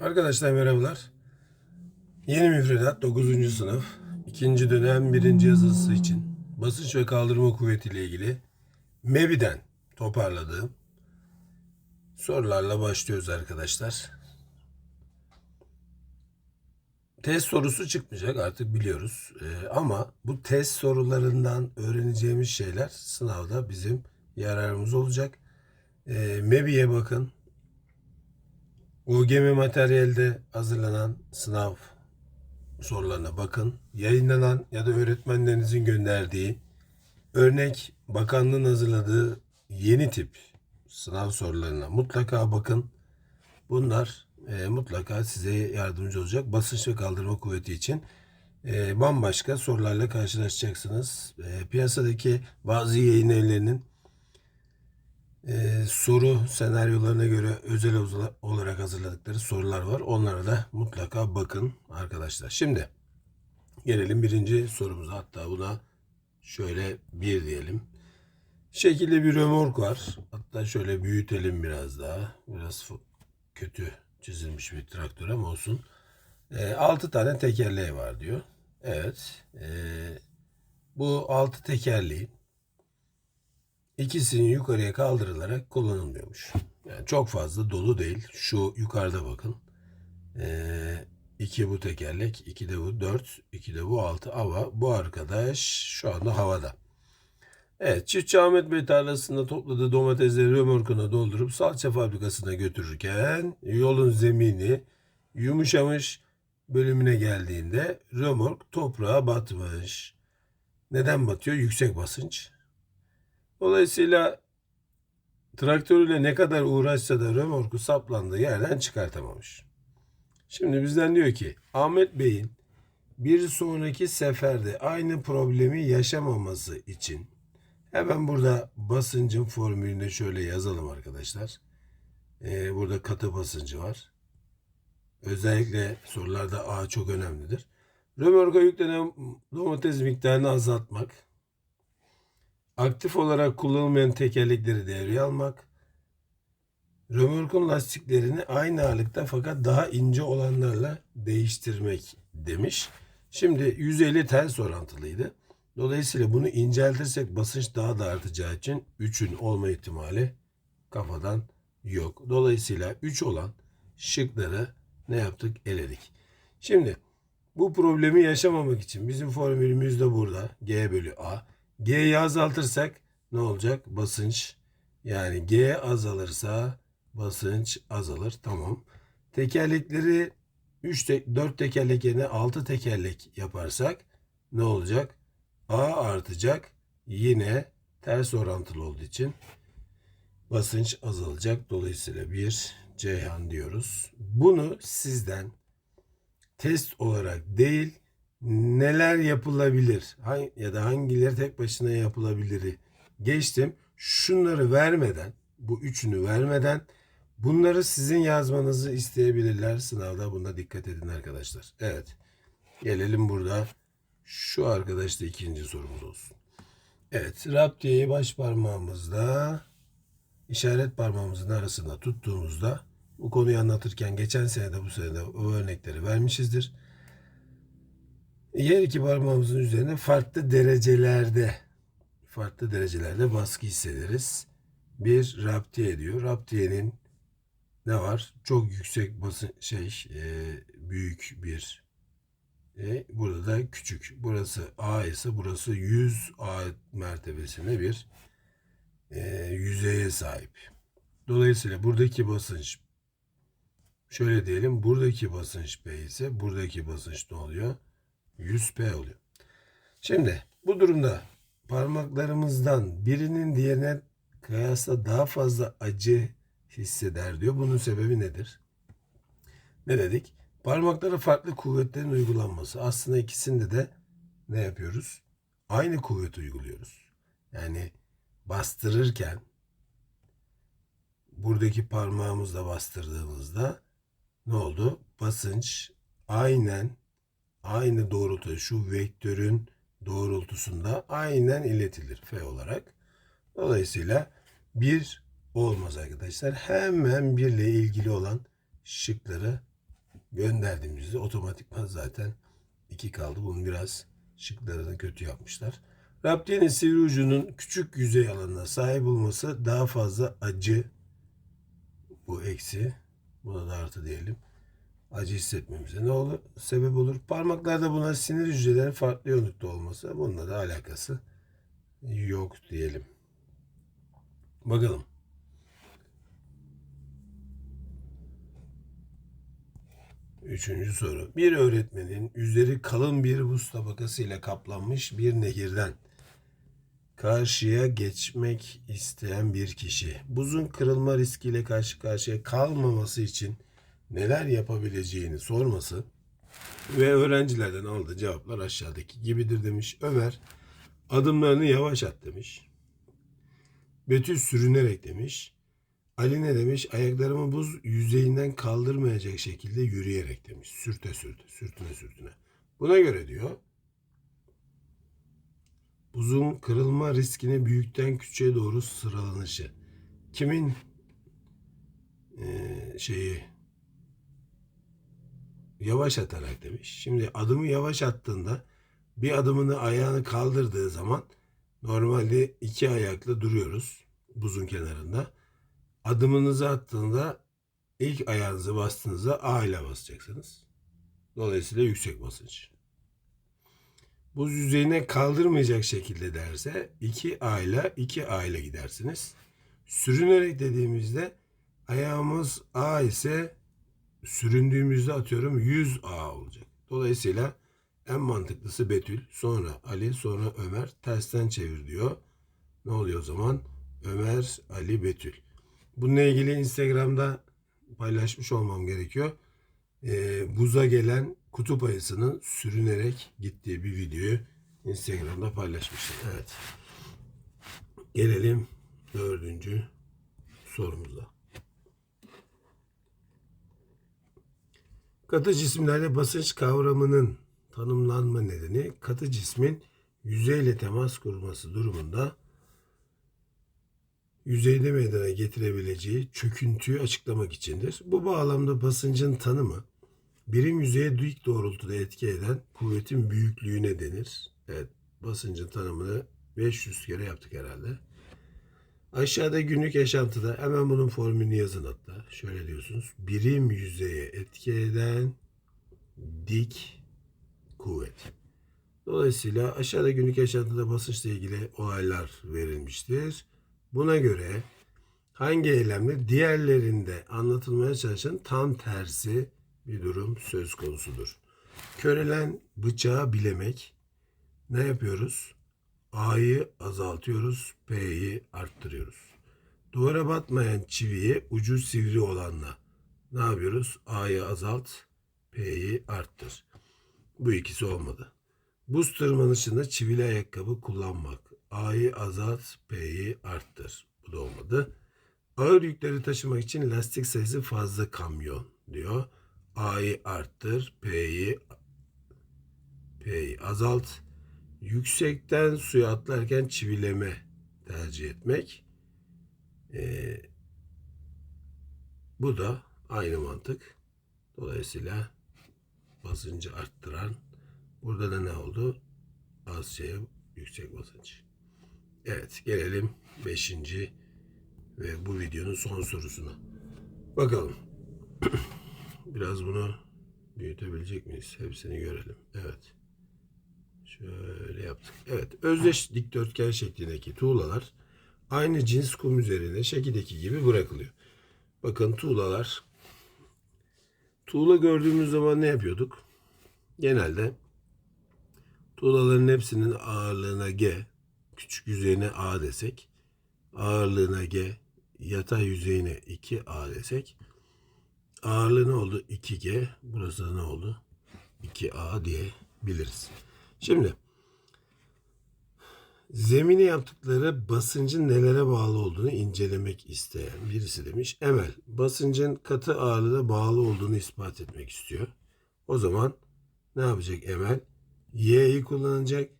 Arkadaşlar merhabalar. Yeni müfredat 9. sınıf 2. dönem 1. yazısı için basınç ve kaldırma kuvveti ile ilgili MEBİ'den toparladığım sorularla başlıyoruz arkadaşlar. Test sorusu çıkmayacak artık biliyoruz. Ee, ama bu test sorularından öğreneceğimiz şeyler sınavda bizim yararımız olacak. Ee, MEBİ'ye bakın. UGM materyalde hazırlanan sınav sorularına bakın. Yayınlanan ya da öğretmenlerinizin gönderdiği örnek bakanlığın hazırladığı yeni tip sınav sorularına mutlaka bakın. Bunlar e, mutlaka size yardımcı olacak. Basınç ve kaldırma kuvveti için e, bambaşka sorularla karşılaşacaksınız. E, piyasadaki bazı yayın evlerinin e, soru senaryolarına göre özel olarak hazırladıkları sorular var. Onlara da mutlaka bakın arkadaşlar. Şimdi gelelim birinci sorumuza. Hatta buna şöyle bir diyelim. Şekilde bir römork var. Hatta şöyle büyütelim biraz daha. Biraz kötü çizilmiş bir traktör ama olsun. E, 6 tane tekerleği var diyor. Evet. E, bu 6 tekerleğin İkisinin yukarıya kaldırılarak kullanılmıyormuş. Yani çok fazla dolu değil. Şu yukarıda bakın. Ee, iki bu tekerlek, iki de bu dört, iki de bu altı. Ama bu arkadaş şu anda havada. Evet, Çiftçi Ahmet Bey tarlasında topladığı domatesleri römorkuna doldurup salça fabrikasına götürürken yolun zemini yumuşamış bölümüne geldiğinde römork toprağa batmış. Neden batıyor? Yüksek basınç. Dolayısıyla traktörüyle ne kadar uğraşsa da römorku saplandığı yerden çıkartamamış. Şimdi bizden diyor ki Ahmet Bey'in bir sonraki seferde aynı problemi yaşamaması için hemen burada basıncın formülünü şöyle yazalım arkadaşlar. Ee, burada katı basıncı var. Özellikle sorularda A çok önemlidir. Römorka yüklenen domates miktarını azaltmak. Aktif olarak kullanılmayan tekerlekleri devreye almak. Römorkun lastiklerini aynı ağırlıkta fakat daha ince olanlarla değiştirmek demiş. Şimdi 150 ters orantılıydı. Dolayısıyla bunu inceltirsek basınç daha da artacağı için 3'ün olma ihtimali kafadan yok. Dolayısıyla 3 olan şıkları ne yaptık? Eledik. Şimdi bu problemi yaşamamak için bizim formülümüz de burada. G bölü A. G'yi azaltırsak ne olacak? Basınç. Yani G azalırsa basınç azalır. Tamam. Tekerlekleri 3 te 4 tekerlek yerine 6 tekerlek yaparsak ne olacak? A artacak. Yine ters orantılı olduğu için basınç azalacak. Dolayısıyla bir Ceyhan diyoruz. Bunu sizden test olarak değil neler yapılabilir ya da hangileri tek başına yapılabiliri geçtim. Şunları vermeden bu üçünü vermeden bunları sizin yazmanızı isteyebilirler sınavda buna dikkat edin arkadaşlar. Evet gelelim burada şu arkadaş da ikinci sorumuz olsun. Evet raptiyeyi baş parmağımızda işaret parmağımızın arasında tuttuğumuzda bu konuyu anlatırken geçen sene de bu sene de o örnekleri vermişizdir. Yer iki parmağımızın üzerine farklı derecelerde farklı derecelerde baskı hissederiz. Bir raptiye diyor. Raptiyenin ne var? Çok yüksek basın şey e, büyük bir e, burada da küçük. Burası A ise burası 100 A mertebesinde bir e, yüzeye sahip. Dolayısıyla buradaki basınç şöyle diyelim buradaki basınç B ise buradaki basınç ne oluyor? 100P oluyor. Şimdi bu durumda parmaklarımızdan birinin diğerine kıyasla daha fazla acı hisseder diyor. Bunun sebebi nedir? Ne dedik? Parmaklara farklı kuvvetlerin uygulanması. Aslında ikisinde de ne yapıyoruz? Aynı kuvvet uyguluyoruz. Yani bastırırken buradaki parmağımızla bastırdığımızda ne oldu? Basınç aynen aynı doğrultuda şu vektörün doğrultusunda aynen iletilir F olarak. Dolayısıyla bir olmaz arkadaşlar. Hemen birle ilgili olan şıkları gönderdiğimizde otomatikman zaten 2 kaldı. Bunu biraz şıklarını kötü yapmışlar. Raptiyenin sivri ucunun küçük yüzey alanına sahip olması daha fazla acı bu eksi. Buna da artı diyelim. Acı hissetmemize ne olur? Sebep olur. Parmaklarda buna sinir hücrelerinin farklı yoğunlukta olması. Bununla da alakası yok diyelim. Bakalım. Üçüncü soru. Bir öğretmenin üzeri kalın bir buz tabakasıyla kaplanmış bir nehirden karşıya geçmek isteyen bir kişi buzun kırılma riskiyle karşı karşıya kalmaması için neler yapabileceğini sorması ve öğrencilerden aldığı cevaplar aşağıdaki gibidir demiş. Ömer adımlarını yavaş at demiş. Betül sürünerek demiş. Ali ne demiş? Ayaklarımı buz yüzeyinden kaldırmayacak şekilde yürüyerek demiş. Sürte sürte, sürtüne sürtüne. Buna göre diyor buzun kırılma riskini büyükten küçüğe doğru sıralanışı. Kimin eee, şeyi yavaş atarak demiş. Şimdi adımı yavaş attığında bir adımını ayağını kaldırdığı zaman normalde iki ayakla duruyoruz buzun kenarında. Adımınızı attığında ilk ayağınızı bastığınızda A ile basacaksınız. Dolayısıyla yüksek basınç. Buz yüzeyine kaldırmayacak şekilde derse 2A ile 2A ile gidersiniz. Sürünerek dediğimizde ayağımız A ise süründüğümüzde atıyorum 100A olacak. Dolayısıyla en mantıklısı Betül, sonra Ali, sonra Ömer tersten çevir diyor. Ne oluyor o zaman? Ömer, Ali, Betül. Bununla ilgili Instagram'da paylaşmış olmam gerekiyor. Ee, buza gelen kutup ayısının sürünerek gittiği bir videoyu Instagram'da paylaşmıştım. Evet. Gelelim dördüncü sorumuza. Katı cisimlerde basınç kavramının tanımlanma nedeni katı cismin yüzeyle temas kurması durumunda yüzeyde meydana getirebileceği çöküntüyü açıklamak içindir. Bu bağlamda basıncın tanımı birim yüzeye dik doğrultuda etki eden kuvvetin büyüklüğüne denir. Evet, basıncın tanımını 500 kere yaptık herhalde. Aşağıda günlük yaşantıda hemen bunun formülünü yazın hatta. Şöyle diyorsunuz. Birim yüzeye etki eden dik kuvvet. Dolayısıyla aşağıda günlük yaşantıda basınçla ilgili olaylar verilmiştir. Buna göre hangi eylemle diğerlerinde anlatılmaya çalışan tam tersi bir durum söz konusudur. Körelen bıçağı bilemek ne yapıyoruz? A'yı azaltıyoruz, P'yi arttırıyoruz. Duvara batmayan çiviyi ucu sivri olanla ne yapıyoruz? A'yı azalt, P'yi arttır. Bu ikisi olmadı. Buz tırmanışında çivili ayakkabı kullanmak. A'yı azalt, P'yi arttır. Bu da olmadı. Ağır yükleri taşımak için lastik sayısı fazla kamyon diyor. A'yı arttır, P'yi P'yi azalt. Yüksekten suya atlarken çivileme tercih etmek. Ee, bu da aynı mantık. Dolayısıyla basıncı arttıran burada da ne oldu? Az şeye yüksek basınç. Evet gelelim 5. ve bu videonun son sorusuna. Bakalım. Biraz bunu büyütebilecek miyiz? Hepsini görelim. Evet. Şöyle yaptık. Evet. Özdeş dikdörtgen şeklindeki tuğlalar aynı cins kum üzerine şekildeki gibi bırakılıyor. Bakın tuğlalar tuğla gördüğümüz zaman ne yapıyorduk? Genelde tuğlaların hepsinin ağırlığına G, küçük yüzeyine A desek, ağırlığına G, yatay yüzeyine 2A desek, ağırlığı ne oldu? 2G, burası da ne oldu? 2A diyebiliriz. Şimdi zemine yaptıkları basıncın nelere bağlı olduğunu incelemek isteyen birisi demiş. Emel basıncın katı ağırlığına bağlı olduğunu ispat etmek istiyor. O zaman ne yapacak Emel? Y'yi kullanacak,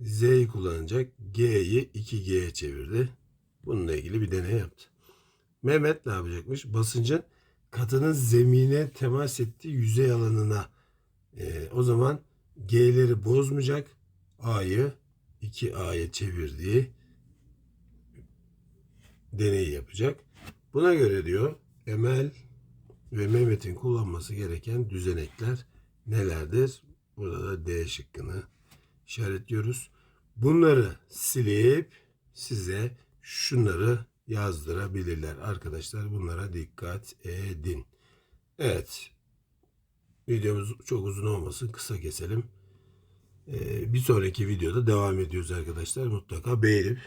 Z'yi kullanacak, G'yi 2G'ye çevirdi. Bununla ilgili bir deney yaptı. Mehmet ne yapacakmış? Basıncın katının zemine temas ettiği yüzey alanına. Ee, o zaman G'leri bozmayacak. A'yı 2A'ya çevirdiği deneyi yapacak. Buna göre diyor Emel ve Mehmet'in kullanması gereken düzenekler nelerdir? Burada da D şıkkını işaretliyoruz. Bunları silip size şunları yazdırabilirler. Arkadaşlar bunlara dikkat edin. Evet. Videomuz çok uzun olmasın. Kısa keselim. Ee, bir sonraki videoda devam ediyoruz arkadaşlar. Mutlaka beğenip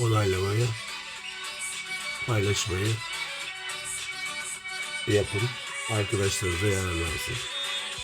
onaylamayı paylaşmayı yapın. Arkadaşlarınıza yararlansın.